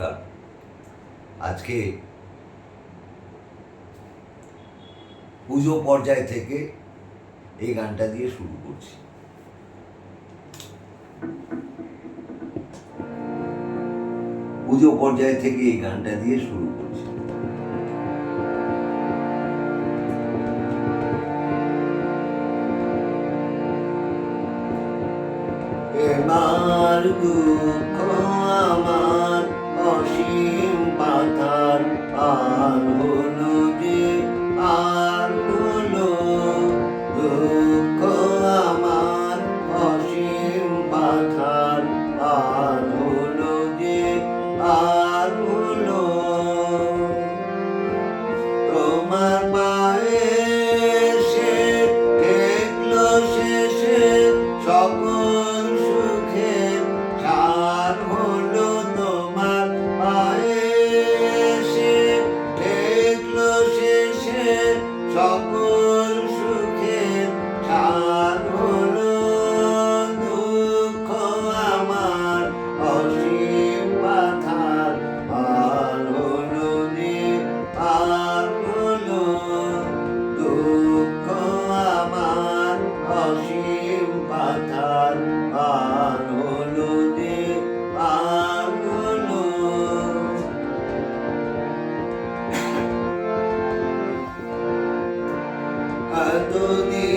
নমস্কার আজকে পুজো পর্যায় থেকে এই গানটা দিয়ে শুরু করছি। পুজো পর্যায় থেকে এই গানটা দিয়ে শুরু করছি। এবার দুঃখ আমার অসীম পাতার আর হলো যে আর হলো দুঃখ আমার অসীম পাতার আর হলো যে আর হলো তোমার 有你。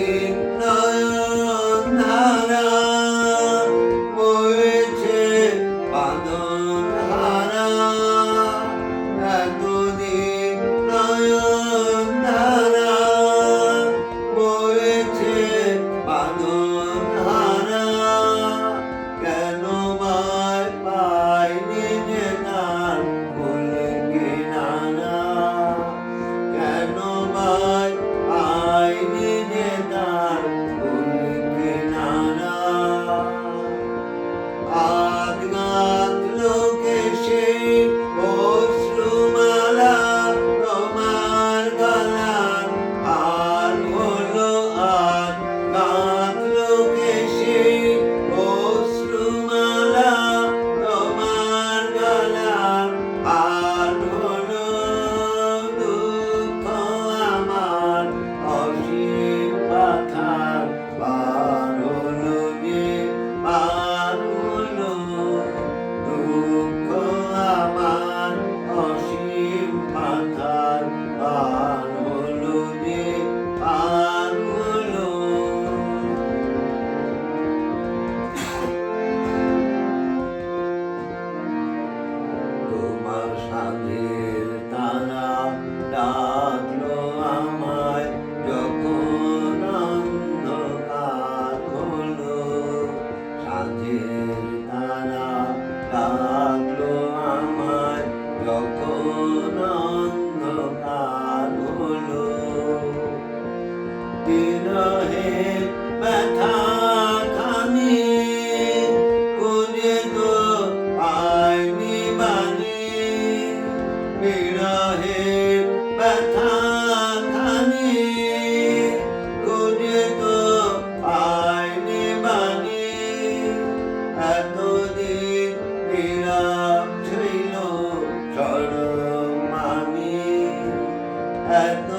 Yeah. and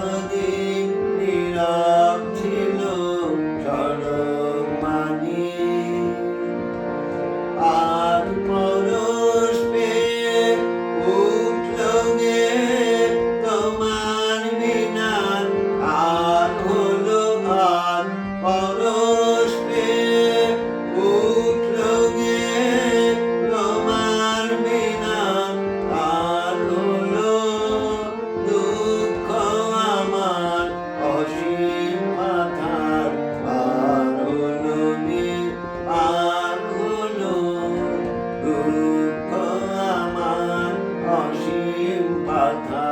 i don't Hallelujah.